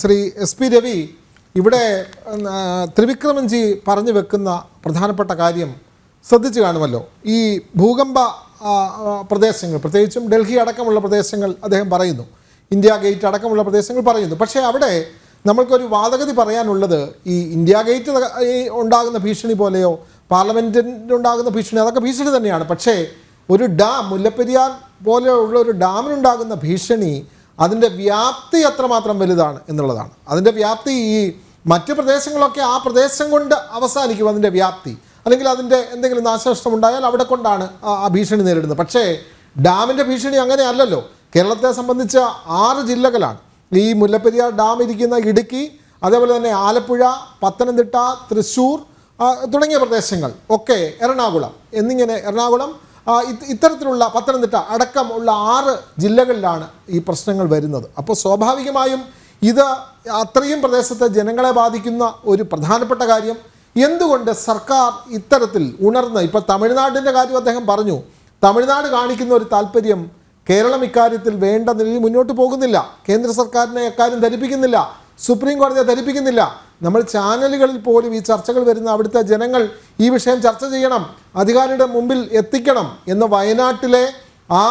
Shri S P Ravi ഇവിടെ ത്രിവിക്രമൻജി പറഞ്ഞു വെക്കുന്ന പ്രധാനപ്പെട്ട കാര്യം ശ്രദ്ധിച്ചു കാണുമല്ലോ. ഈ ഭൂകമ്പ പ്രദേശങ്ങൾ പ്രത്യേകിച്ചും ഡൽഹി അടക്കമുള്ള പ്രദേശങ്ങൾ അദ്ദേഹം പറയുന്നു. ഇന്ത്യ ഗേറ്റ് അടക്കമുള്ള പ്രദേശങ്ങൾ പറയുന്നു. പക്ഷേ അവിടെ നമ്മൾക്കൊരു വാദഗതി പറയാനുള്ളത് ഈ ഇന്ത്യ ഗേറ്റ് ഉണ്ടാകുന്ന ഭീഷണി പോലെയോ പാർലമെന്റിന്റെ ഉണ്ടാകുന്ന ഭീഷണി അതൊക്കെ ഭീഷണി തന്നെയാണ്. പക്ഷേ ഒരു ഡാം മുല്ലപ്പെരിയാർ പോലെയുള്ള ഒരു ഡാമിനുണ്ടാകുന്ന ഭീഷണി അതിന്റെ വ്യാപ്തി എത്രമാത്രം വലുതാണ് എന്നുള്ളതാണ്. അതിന്റെ വ്യാപ്തി ഈ മറ്റ് പ്രദേശങ്ങളൊക്കെ ആ പ്രദേശം കൊണ്ട് അവസാനിക്കും അതിന്റെ വ്യാപ്തി. അല്ലെങ്കിൽ അതിന്റെ എന്തെങ്കിലും നാശനഷ്ടം ഉണ്ടായാൽ അവിടെ കൊണ്ടാണ് ആ ഭീഷണി നേരിടുന്നത്. പക്ഷേ ഡാമിന്റെ ഭീഷണി അങ്ങനെ അല്ലല്ലോ കേരളത്തെ സംബന്ധിച്ച് ആറ് ജില്ലകളാണ്. ഈ മുല്ലപ്പെരിയാർ ഡാം ഇരിക്കുന്ന ഇടുക്കി അതേപോലെ തന്നെ ആലപ്പുഴ പത്തനംതിട്ട തൃശ്ശൂർ തുടങ്ങിയ പ്രദേശങ്ങൾ ഒക്കെ എറണാകുളം. എന്നിങ്ങനെ എറണാകുളം ഇത്തരത്തിലുള്ള പത്തനംതിട്ട അടക്കം ഉള്ള ആറ് ജില്ലകളിലാണ് ഈ പ്രശ്നങ്ങൾ വരുന്നത്. അപ്പോൾ സ്വാഭാവികമായും ഇത് അത്രയും പ്രദേശത്തെ ജനങ്ങളെ ബാധിക്കുന്ന ഒരു പ്രധാനപ്പെട്ട കാര്യം എന്തുകൊണ്ട് സർക്കാർ ഇത്തരത്തിൽ ഉണർന്ന് ഇപ്പോൾ തമിഴ്നാടിന്റെ കാര്യം അദ്ദേഹം പറഞ്ഞു തമിഴ്നാട് കാണിക്കുന്ന ഒരു താല്പര്യം കേരളം ഇക്കാര്യത്തിൽ വേണ്ട നിലയിൽ മുന്നോട്ട് പോകുന്നില്ല. കേന്ദ്ര സർക്കാരിനെ അക്കാര്യം ധരിപ്പിക്കുന്നില്ല. സുപ്രീം കോടതിയെ ധരിപ്പിക്കുന്നില്ല. നമ്മൾ ചാനലുകളിൽ പോലും ഈ ചർച്ചകൾ വരുന്ന അവിടുത്തെ ജനങ്ങൾ ഈ വിഷയം ചർച്ച ചെയ്യണം അധികാരിയുടെ മുമ്പിൽ എത്തിക്കണം എന്ന് വയനാട്ടിലെ ആ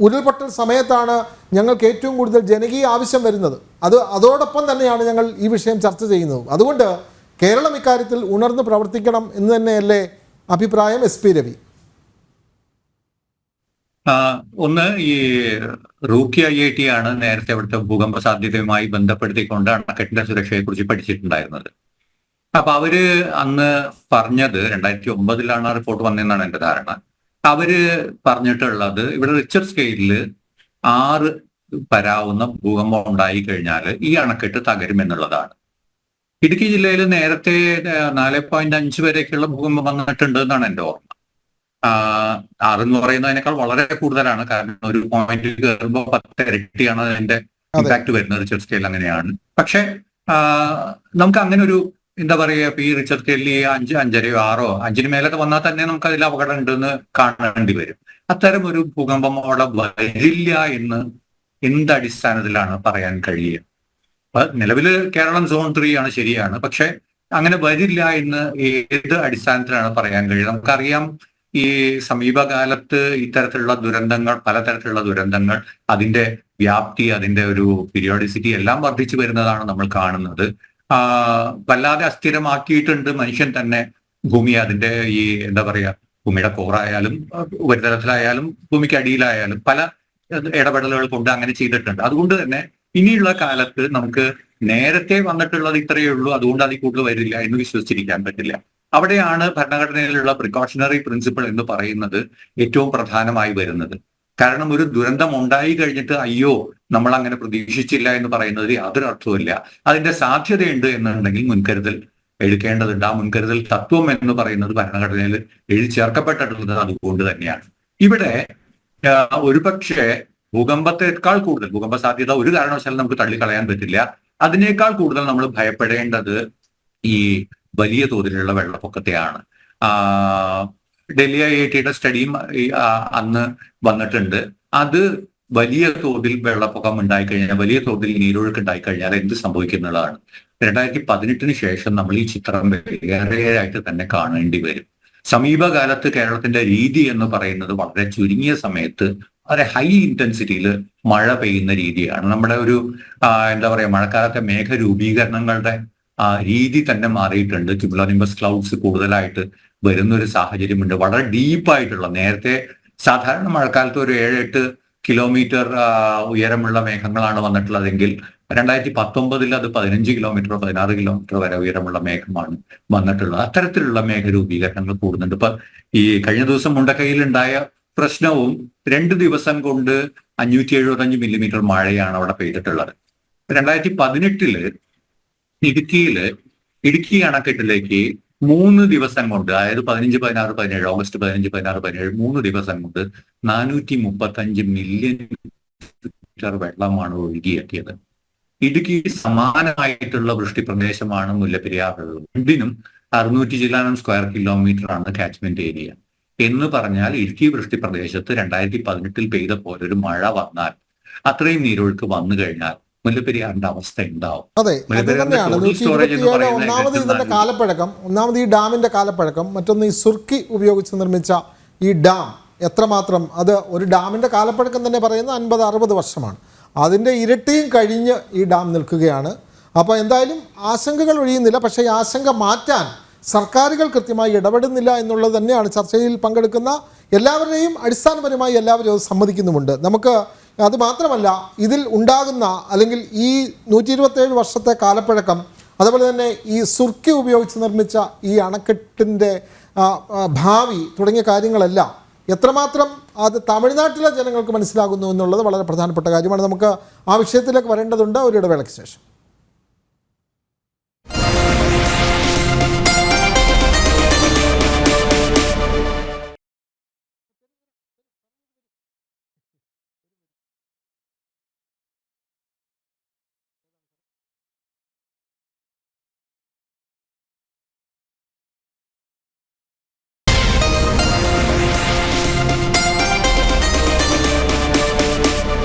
ഉരുൾപൊട്ടൽ സമയത്താണ് ഞങ്ങൾക്ക് ഏറ്റവും കൂടുതൽ ജനകീയ ആവശ്യം വരുന്നത്. അത് അതോടൊപ്പം തന്നെയാണ് ഞങ്ങൾ ഈ വിഷയം ചർച്ച ചെയ്യുന്നത്. അതുകൊണ്ട് കേരളം ഇക്കാര്യത്തിൽ ഉണർന്ന് പ്രവർത്തിക്കണം എന്ന് തന്നെയല്ലേ അഭിപ്രായം എസ് പി രവി. ഒന്ന് ഈ റൂക്കി ഐ ഐ ടി ആണ് നേരത്തെ അവിടുത്തെ ഭൂകമ്പ സാധ്യതയുമായി ബന്ധപ്പെടുത്തിക്കൊണ്ട് അണക്കെട്ടിന്റെ സുരക്ഷയെ കുറിച്ച് പഠിച്ചിട്ടുണ്ടായിരുന്നത്. അപ്പൊ അവർ അന്ന് പറഞ്ഞത് രണ്ടായിരത്തി ഒമ്പതിലാണ് ആ റിപ്പോർട്ട് വന്നതെന്നാണ് എന്റെ ധാരണ. അവർ പറഞ്ഞിട്ടുള്ളത് ഇവിടെ റിച്ചർ സ്കെയിലിൽ ആറ് വരാവുന്ന ഭൂകമ്പം ഉണ്ടായി കഴിഞ്ഞാൽ ഈ അണക്കെട്ട് തകരും എന്നുള്ളതാണ് ഇടുക്കി ജില്ലയിൽ നേരത്തെ നാല് പോയിന്റ് അഞ്ച് വരെയൊക്കെയുള്ള ഭൂകമ്പം വന്നിട്ടുണ്ട് എന്നാണ് എന്റെ ഓർമ്മ. ആഹ് എന്ന് പറയുന്നതിനേക്കാൾ വളരെ കൂടുതലാണ്. കാരണം ഒരു പോയിന്റിൽ കയറുമ്പോൾ പത്ത് ഇരട്ടിയാണ് അതിന്റെ ഇമ്പാക്ട് വരുന്നത് റിച്ചർഡ് സ്കെയിൽ അങ്ങനെയാണ്. പക്ഷെ നമുക്ക് അങ്ങനെ ഒരു എന്താ പറയുക ഇപ്പൊ ഈ റിച്ചർഡ് സ്കെയിലിൽ ഈ അഞ്ച് അഞ്ചരയോ ആറോ അഞ്ചിന് മേലൊക്കെ വന്നാൽ തന്നെ നമുക്ക് അതിൽ അപകടം ഉണ്ടെന്ന് കാണേണ്ടി വരും. അത്തരം ഒരു ഭൂകമ്പം അവിടെ വരില്ല എന്ന് എന്ത് അടിസ്ഥാനത്തിലാണ് പറയാൻ കഴിയുക? അപ്പൊ നിലവിൽ കേരളം സോൺ ത്രീ ആണ് ശരിയാണ്. പക്ഷെ അങ്ങനെ വരില്ല എന്ന് ഏത് അടിസ്ഥാനത്തിലാണ് പറയാൻ കഴിയുക? നമുക്കറിയാം ഈ സമീപകാലത്ത് ഇത്തരത്തിലുള്ള ദുരന്തങ്ങൾ പലതരത്തിലുള്ള ദുരന്തങ്ങൾ അതിന്റെ വ്യാപ്തി അതിന്റെ ഒരു പീരിയോഡിസിറ്റി എല്ലാം വർദ്ധിച്ചു വരുന്നതാണ് നമ്മൾ കാണുന്നത്. വല്ലാതെ അസ്ഥിരമാക്കിയിട്ടുണ്ട് മനുഷ്യൻ തന്നെ ഭൂമി. അതിന്റെ ഈ എന്താ പറയാ ഭൂമിയുടെ കോറായാലും ഉപരിതലത്തിലായാലും ഭൂമിക്ക് അടിയിലായാലും പല ഇടപെടലുകൾ കൊണ്ട് അങ്ങനെ ചെയ്തിട്ടുണ്ട്. അതുകൊണ്ട് തന്നെ ഇനിയുള്ള കാലത്ത് നമുക്ക് നേരത്തെ വന്നിട്ടുള്ളത് ഇത്രയേ ഉള്ളൂ. അതുകൊണ്ട് അതിൽ കൂടുതൽ വരില്ല എന്ന് വിശ്വസിച്ചിരിക്കാൻ പറ്റില്ല. അവിടെയാണ് ഭരണഘടനയിലുള്ള പ്രിക്കോഷണറി പ്രിൻസിപ്പിൾ എന്ന് പറയുന്നത് ഏറ്റവും പ്രധാനമായി വരുന്നത്. കാരണം ഒരു ദുരന്തം ഉണ്ടായി കഴിഞ്ഞിട്ട് അയ്യോ നമ്മൾ അങ്ങനെ പ്രതീക്ഷിച്ചില്ല എന്ന് പറയുന്നത് യാതൊരു അർത്ഥവുമില്ല. അതിന്റെ സാധ്യതയുണ്ട് എന്നുണ്ടെങ്കിൽ മുൻകരുതൽ എടുക്കേണ്ടതുണ്ട്. ആ മുൻകരുതൽ തത്വം എന്ന് പറയുന്നത് ഭരണഘടനയിൽ എഴുതി ചേർക്കപ്പെട്ടിട്ടുള്ളത് അതുകൊണ്ട് തന്നെയാണ്. ഇവിടെ ഒരുപക്ഷെ ഭൂകമ്പത്തെക്കാൾ കൂടുതൽ ഭൂകമ്പ സാധ്യത ഒരു കാരണവശാലും നമുക്ക് തള്ളിക്കളയാൻ പറ്റില്ല. അതിനേക്കാൾ കൂടുതൽ നമ്മൾ ഭയപ്പെടേണ്ടത് ഈ വലിയ തോതിലുള്ള വെള്ളപ്പൊക്കത്തെയാണ്. ഡൽഹി ഐ ഐ ടിയുടെ സ്റ്റഡിയും അന്ന് വന്നിട്ടുണ്ട്. അത് വലിയ തോതിൽ വെള്ളപ്പൊക്കം ഉണ്ടായിക്കഴിഞ്ഞാൽ വലിയ തോതിൽ നീരൊഴുക്ക് ഉണ്ടായിക്കഴിഞ്ഞാൽ എന്ത് സംഭവിക്കുന്നതാണ് രണ്ടായിരത്തി പതിനെട്ടിന് ശേഷം നമ്മൾ ഈ ചിത്രം വേറെയായിട്ട് തന്നെ കാണേണ്ടി വരും. സമീപകാലത്ത് കേരളത്തിന്റെ രീതി എന്ന് പറയുന്നത് വളരെ ചുരുങ്ങിയ സമയത്ത് വളരെ ഹൈ ഇന്റൻസിറ്റിയിൽ മഴ പെയ്യുന്ന രീതിയാണ്. നമ്മുടെ ഒരു എന്താ പറയുക മഴക്കാലത്തെ മേഘരൂപീകരണങ്ങളുടെ ആ രീതി തന്നെ മാറിയിട്ടുണ്ട്. ക്യുമുലോനിമ്പസ് ക്ലൗഡ്സ് കൂടുതലായിട്ട് വരുന്ന ഒരു സാഹചര്യമുണ്ട്. വളരെ ഡീപ്പായിട്ടുള്ള നേരത്തെ സാധാരണ മഴക്കാലത്ത് ഒരു ഏഴ് എട്ട് കിലോമീറ്റർ ഉയരമുള്ള മേഘങ്ങളാണ് വന്നിട്ടുള്ളതെങ്കിൽ രണ്ടായിരത്തി പത്തൊമ്പതിൽ അത് പതിനഞ്ച് കിലോമീറ്റർ പതിനാറ് കിലോമീറ്റർ വരെ ഉയരമുള്ള മേഘമാണ് വന്നിട്ടുള്ളത്. അത്തരത്തിലുള്ള മേഘരൂപീകരണങ്ങൾ കൂടുന്നുണ്ട്. ഇപ്പൊ ഈ കഴിഞ്ഞ ദിവസം മുണ്ടക്കൈയിൽ ഉണ്ടായ പ്രശ്നവും രണ്ട് ദിവസം കൊണ്ട് അഞ്ഞൂറ്റി എഴുപത്തഞ്ച് മില്ലിമീറ്റർ മഴയാണ് അവിടെ പെയ്തിട്ടുള്ളത്. രണ്ടായിരത്തി പതിനെട്ടിൽ ഇടുക്കിയിൽ ഇടുക്കി അണക്കെട്ടിലേക്ക് മൂന്ന് ദിവസം കൊണ്ട് അതായത് പതിനഞ്ച് പതിനാറ് പതിനേഴ് ഓഗസ്റ്റ് പതിനഞ്ച് പതിനാറ് പതിനേഴ് മൂന്ന് ദിവസം കൊണ്ട് നാനൂറ്റി മുപ്പത്തഞ്ച് മില്യൺ ലിറ്റർ വെള്ളമാണ് ഒഴുകിയെത്തിയത്. ഇടുക്കി സമാനമായിട്ടുള്ള വൃഷ്ടി പ്രദേശമാണ് മുല്ലപ്പെരിയാറുള്ളത്. രണ്ടിനും അറുന്നൂറ്റി ചില്ലാനം സ്ക്വയർ കിലോമീറ്റർ ആണ് കാച്ച്മെന്റ് ഏരിയ എന്ന് പറഞ്ഞാൽ ഇടുക്കി വൃഷ്ടി പ്രദേശത്ത് രണ്ടായിരത്തി പതിനെട്ടിൽ പെയ്ത പോലെ ഒരു മഴ വന്നാൽ അത്രയും നീരൊഴുക്ക് വന്നു കഴിഞ്ഞാൽ മുല്ലപ്പെരിയാറിന്റെ അവസ്ഥ ഉണ്ടാവും അതെ അത് മുല്ലപ്പെരിയാറിന്റെ തന്നെയാണ്. നൂറ്റി എന്ന് ഇരുപത്തിയേഴ് പറയുന്നത് ഒന്നാമത് ഇതിന്റെ കാലപ്പഴക്കം ഒന്നാമത് ഈ ഡാമിന്റെ കാലപ്പഴക്കം മറ്റൊന്ന് ഈ സുർക്കി ഉപയോഗിച്ച് നിർമ്മിച്ച ഈ ഡാം. എത്രമാത്രം? അത് ഒരു ഡാമിന്റെ കാലപ്പഴക്കം തന്നെ പറയുന്നത് അൻപത് അറുപത് വർഷമാണ്. അതിന്റെ ഇരട്ടിയും കഴിഞ്ഞ് ഈ ഡാം നിൽക്കുകയാണ്. അപ്പോൾ എന്തായാലും ആശങ്കകൾ ഒഴിയുന്നില്ല. പക്ഷേ ഈ ആശങ്ക മാറ്റാൻ സർക്കാരുകൾ കൃത്യമായി ഇടപെടുന്നില്ല എന്നുള്ളത് തന്നെയാണ് ചർച്ചയിൽ പങ്കെടുക്കുന്ന എല്ലാവരുടെയും അടിസ്ഥാനപരമായി എല്ലാവരും അത് സമ്മതിക്കുന്നുമുണ്ട്. നമുക്ക് അത് മാത്രമല്ല ഇതിൽ ഉണ്ടാകുന്ന അല്ലെങ്കിൽ ഈ നൂറ്റി ഇരുപത്തേഴ് വർഷത്തെ കാലപ്പഴക്കം അതുപോലെ തന്നെ ഈ സുർക്കി ഉപയോഗിച്ച് നിർമ്മിച്ച ഈ അണക്കെട്ടിന്റെ ഭാവി തുടങ്ങിയ കാര്യങ്ങളെല്ലാം എത്രമാത്രം അത് തമിഴ്നാട്ടിലെ ജനങ്ങൾക്ക് മനസ്സിലാകുന്നു എന്നുള്ളത് വളരെ പ്രധാനപ്പെട്ട കാര്യമാണ്. നമുക്ക് ആ വിഷയത്തിലേക്ക് വരേണ്ടതുണ്ട്. ഒരു ഇടവേളയ്ക്ക് ശേഷം.